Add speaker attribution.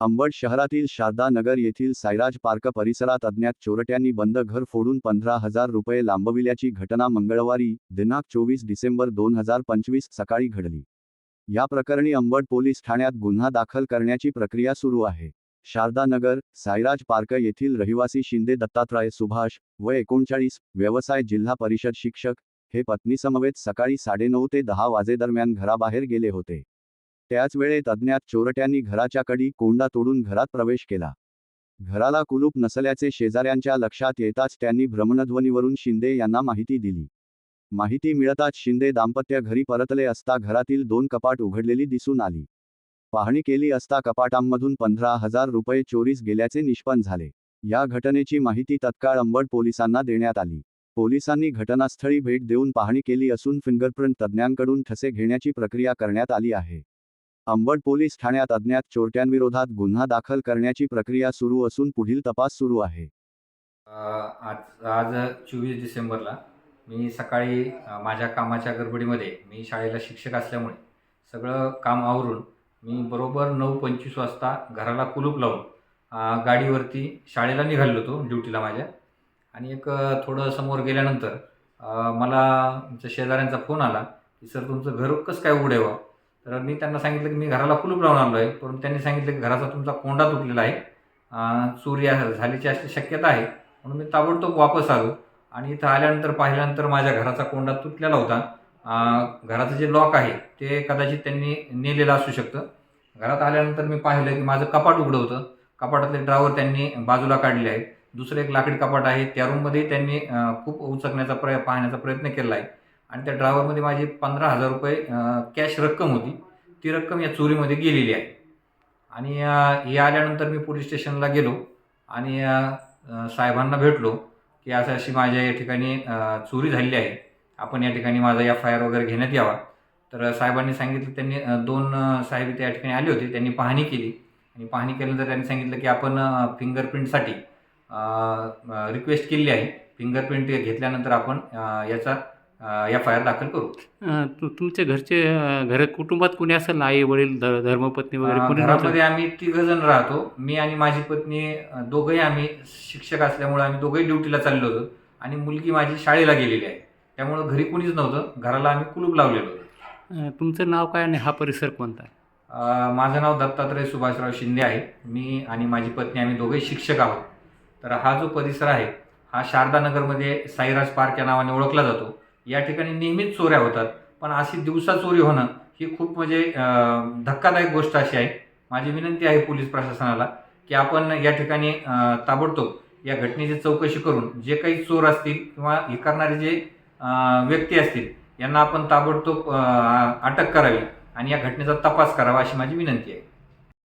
Speaker 1: अंबड शहरातील शारदा नगर येथील सायराज पार्क परिसरात अज्ञात चोरट्यांनी बंद घर फोडून पंधरा हजार रुपये लांबविल्याची घटना मंगळवारी दिनांक चोवीस डिसेंबर दोन हजार पंचवीस सकाळी घडली. या प्रकरणी अंबड पोलीस ठाण्यात गुन्हा दाखल करण्याची प्रक्रिया सुरू आहे. शारदा नगर सायराज पार्क येथील रहिवासी शिंदे दत्तात्रय सुभाष व एकोणचाळीस व्यवसाय जिल्हा परिषद शिक्षक हे पत्नीसमवेत सकाळी साडेनऊ ते दहा वाजेदरम्यान घराबाहेर गेले होते. त्याच वेळेत अज्ञात चोरट्यांनी घराच्या कडी कोंडा तोडून घरात प्रवेश केला. घराला कुलूप नसल्याचे शेजाऱ्यांच्या लक्षात येताच त्यांनी भ्रमणध्वनीवरून शिंदे यांना माहिती दिली. माहिती मिळताच शिंदे दाम्पत्य घरी परतले असता घरातील दोन कपाट उघडलेली दिसून आली. पाहणी केली असता कपाटांमधून पंधरा हजार रुपये चोरीस गेल्याचे निष्पन्न झाले. या घटनेची माहिती तत्काळ अंबड पोलिसांना देण्यात आली. पोलिसांनी घटनास्थळी भेट देऊन पाहणी केली असून फिंगरप्रिंट तज्ज्ञांकडून ठसे घेण्याची प्रक्रिया करण्यात आली आहे. अंबड पोलीस ठाण्यात अज्ञात चोरट्यांविरोधात गुन्हा दाखल करण्याची प्रक्रिया सुरू असून पुढील तपास सुरू आहे.
Speaker 2: आज आज चोवीस डिसेंबरला मी सकाळी माझ्या कामाच्या गडबडीमध्ये मी शाळेला शिक्षक असल्यामुळे सगळं काम आवरून मी बरोबर नऊ पंचवीस वाजता घराला कुलूप लावून गाडीवरती शाळेला निघालो होतो ड्युटीला माझ्या. आणि एक थोडं समोर गेल्यानंतर मला आमच्या शेजाऱ्यांचा फोन आला की सर तुमचं घर कसं काय उघडे व्हा हो? तर मी त्यांना सांगितलं की मी घराला कुलूप लावून आलो आहे परंतु त्यांनी सांगितलं की घराचा तुमचा कोंडा तुटलेला आहे. चोरी झालीची झाल्याची अशी शक्यता आहे. म्हणून मी ताबडतोब वापस आलो आणि इथं आल्यानंतर पाहिल्यानंतर माझ्या घराचा कोंडा तुटलेला होता. घराचं जे लॉक आहे ते कदाचित त्यांनी नेलेलं असू शकतं. घरात आल्यानंतर मी पाहिलं की माझं कपाट उघडं होतं. कपाटातले ड्रावर त्यांनी बाजूला काढले आहेत. दुसरं एक लाकडी कपाट आहे. त्या रूममध्ये त्यांनी खूप उचकण्याचा प्रय पाहण्याचा प्रयत्न केला आहे. आणि त्या ड्रायव्हरमध्ये माझी पंधरा हजार रुपये कॅश रक्कम होती. ती रक्कम या चोरीमध्ये गेलेली आहे. आणि हे आल्यानंतर मी पोलीस स्टेशनला गेलो आणि साहेबांना भेटलो की असं अशी माझ्या या ठिकाणी चोरी झालेली आहे. आपण या ठिकाणी माझा एफ आय आर वगैरे घेण्यात यावा. तर साहेबांनी सांगितलं त्यांनी दोन साहेब त्या ठिकाणी आले होते. त्यांनी पाहणी केली. आणि पाहणी केल्यानंतर त्यांनी सांगितलं की आपण फिंगरप्रिंटसाठी रिक्वेस्ट केली आहे. फिंगरप्रिंट घेतल्यानंतर आपण याचा एफ आय आर दाखल करू.
Speaker 3: तुमच्या घरचे घर कुटुंबात कोणी असेल आई वडील धर्मपत्नी वगैरे?
Speaker 2: घरामध्ये आम्ही तिघ जण राहतो. मी आणि माझी पत्नी दोघंही आम्ही शिक्षक असल्यामुळे आम्ही दोघंही ड्युटीला चाललो होतो. आणि मुलगी माझी शाळेला गेलेली आहे. त्यामुळं घरी कोणीच नव्हतं. घराला आम्ही कुलूप लावलेलो होतो.
Speaker 3: तुमचं नाव काय आणि हा परिसर कोणता आहे?
Speaker 2: माझं नाव दत्तात्रय सुभाषराव शिंदे आहे. मी आणि माझी पत्नी आम्ही दोघेही शिक्षक आहोत. तर हा जो परिसर आहे हा शारदा नगरमध्ये साईराज पार्क या नावाने ओळखला जातो. या ठिकाणी नेहमीच चोऱ्या होतात. पण अशी दिवसा चोरी होणं ही खूप म्हणजे धक्कादायक गोष्ट अशी आहे. माझी विनंती आहे पोलीस प्रशासनाला की आपण या ठिकाणी ताबडतोब या घटनेची चौकशी करून जे काही चोर असतील किंवा हे करणारे जे व्यक्ती असतील यांना आपण ताबडतोब अटक करावी आणि या घटनेचा तपास करावा अशी माझी विनंती आहे.